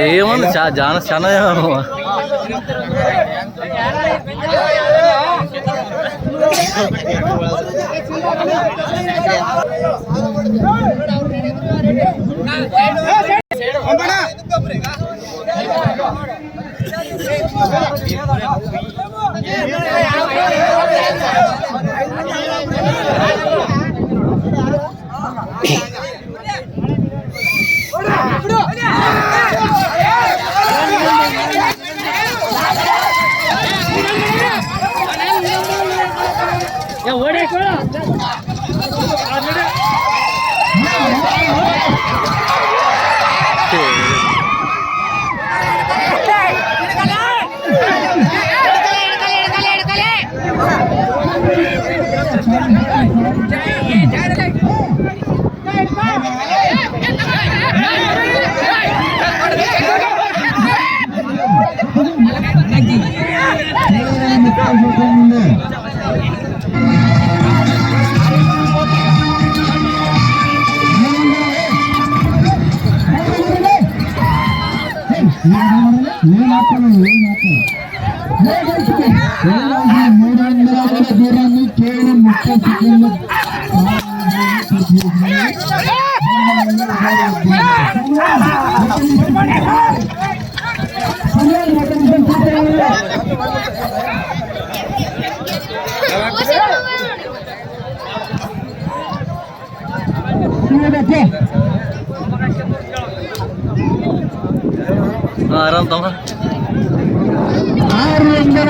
ఏముంది చా చాలా చాలా మూడు వందల అడుగుల దూరాన్ని కేవలం ముప్పై సెకండ్లు ఆరాం తమ్మ ఆరు వందల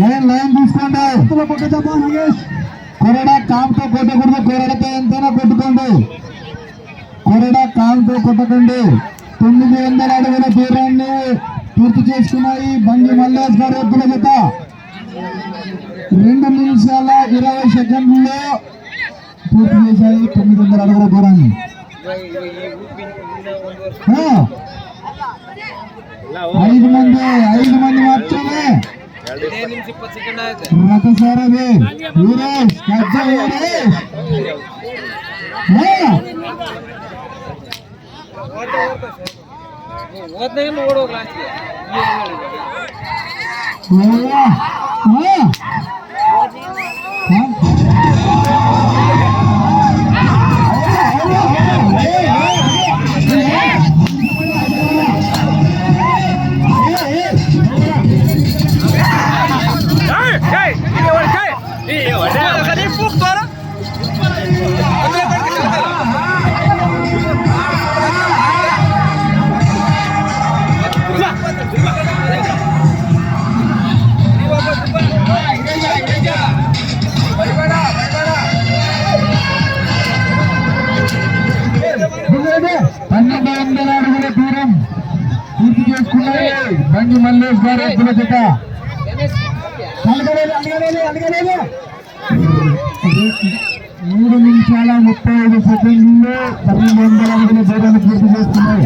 లైన్ లైన్ తీసుకోండి కొరడా కాంతో కొట్టకూడదు కొరడతో ఎంతైనా కొట్టుకోండి. కొరడా కాంతో కొట్టకండి. తొమ్మిది వందల అడుగుల దూరాన్ని పూర్తి చేసుకున్నాయి బండి మల్లేష్ గారి ఎద్దుల జత రెండు నిమిషాల ఇరవై సెకండ్లలో పూర్తి చేశాయి తొమ్మిది వందల అడుగుల దూరాన్ని. ఐదు మంది ఐదు మంది మాత్రమే ರಥಸಾರಥಿ ವೀರೇಶ್ ಕಜ್ಜ ವೀರೇಶ್. ಓಡೋಗ್ಲಾಸ್ಗೆ బండి మల్లేష్ గారు ఎద్దుల జత మూడు నిమిషాల ముప్పై ఐదు సెకండ్లు. పన్నెండు వందల అడుగుల దూరాన్ని పూర్తి చేస్తున్నాయి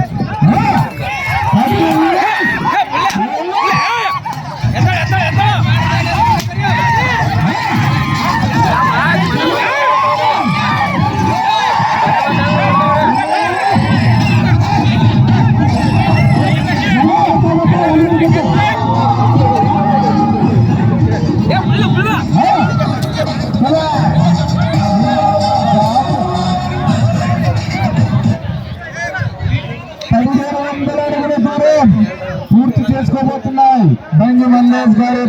గారు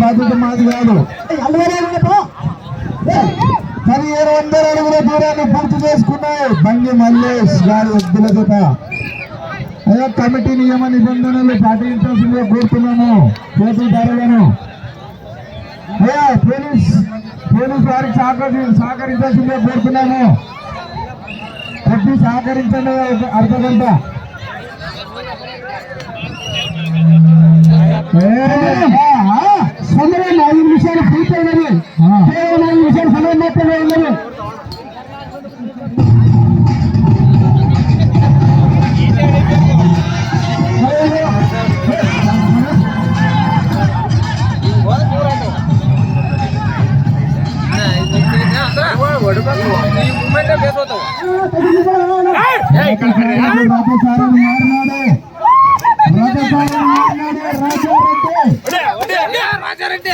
బాధ్యత మాది కాదు. పదిహేను వందల అడుగుల దూరాన్ని పూర్తి చేసుకున్నాయి. బంగి మల్లేష్ గారి ఎద్దుల జత. అయ్యా కమిటీ నియమ నిబంధనలు పాటించాల్సిందిగా కోరుతున్నాను. పోటీదారులను. అయ్యా పోలీస్ పోలీస్ వారికి సహకరి సహకరించాల్సిందిగా కోరుతున్నాను. కొద్ది సహకరించండి అర్ధ గంట. సమయం ఐదు నిమిషాలు పూర్తయినది. కేవలం ఐదు నిమిషాలు సమయం మాత్రమే ఉన్నది. రాజారెడ్డి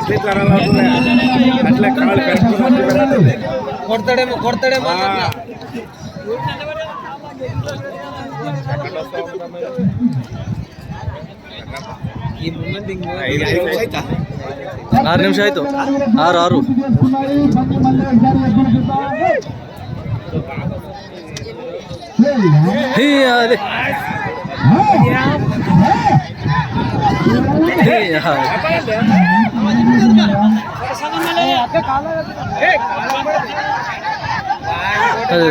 రాజసారం రాజారెడ్డి అట్లా కాళ్ళు కట్టుకున్నట్టు కొడతాడేమో కొడతాడేమో ఐదు ఐదు ಆರು ನಿಮಿಷ ಆಯಿತು ಆರು ಆರು ಹೇ ಅದೇ ಅದೇ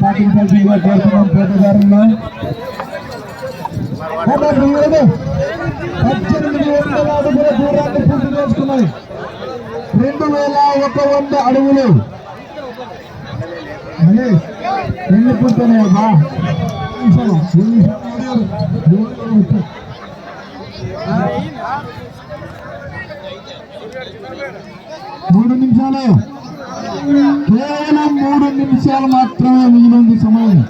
పాటించాల్సిందిగా కోరుతున్నాం పద్దెనిమిది వందల అడుగుల దూరాన్ని పూర్తి చేసుకున్నాయి రెండు వేల ఒక వంద అడుగులు అదే మూడు నిమిషాలు. కేవలం మూడు నిమిషాలు మాత్రమే మిగిలింది సమయం.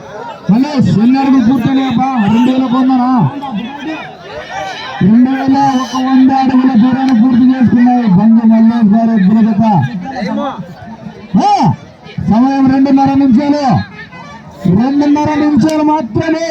మలేష్ ఎన్ని అడుగులు పూర్తయినాయబ్బా రెండు వేల కొందరా రెండు వేల ఒక వంద అడుగుల దూరాన్ని పూర్తి చేసుకున్నాయి బంగ మల్లేష్ గారు దురగత సమయం రెండున్నర నిమిషాలు. రెండున్నర నిమిషాలు మాత్రమే.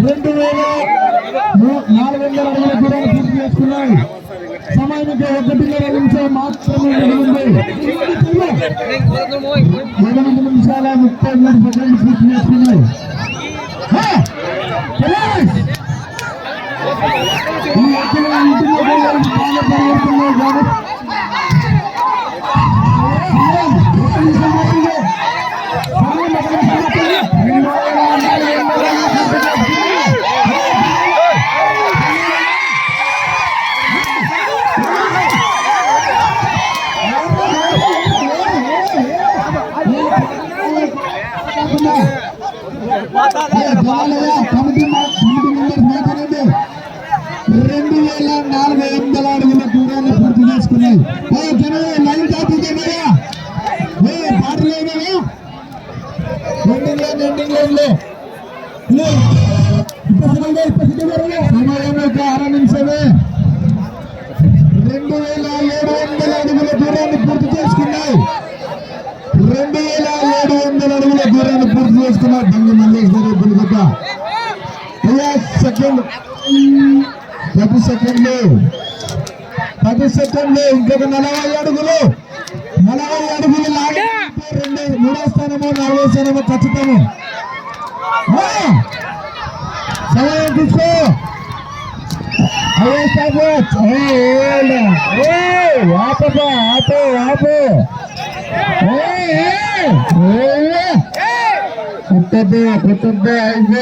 రెండు వేల నాలుగు వందల అడుగుల దూరాన్ని పూర్తి చేస్తున్నాయి సమయానికి ఒకటిన్నర నిమిషం మాత్రమే ఉంది ఎనిమిది నిమిషాల ముప్పై మూడు సెకండ్లు పూర్తి చేసుకున్నాయి ఈ ఎక్కడ ఇంటిలో పోయాలని కాబట్టి రెండు వేల నాలుగు వందల అడుగుల దూరాన్ని పూర్తి చేసుకున్నాయి లైన్ కాపుతున్నాయా ఏ పాటలేనా ఎండింగ్ లైన్ ఎండింగ్ సమయం యొక్క అర నిమిషమే రెండు వేల ఏడు వందల అడుగుల దూరాన్ని పూర్తి చేసుకున్నాయి. రెండు వేల దూరాన్ని పూర్తి మల్లేశ్వరి బంగి సెకండ్ పది సెకండ్లు పది సెకండ్లు ఇంకొక నలభై అడుగులు. నలభై అడుగులు లాగి రెండు. మూడో స్థానము నాలుగో స్థానము ఖచ్చితము సమయం తీసుకో. అయ్యే సాబోత్ ఆపో ఆపో. ఏ Cadê? Eu tô bem.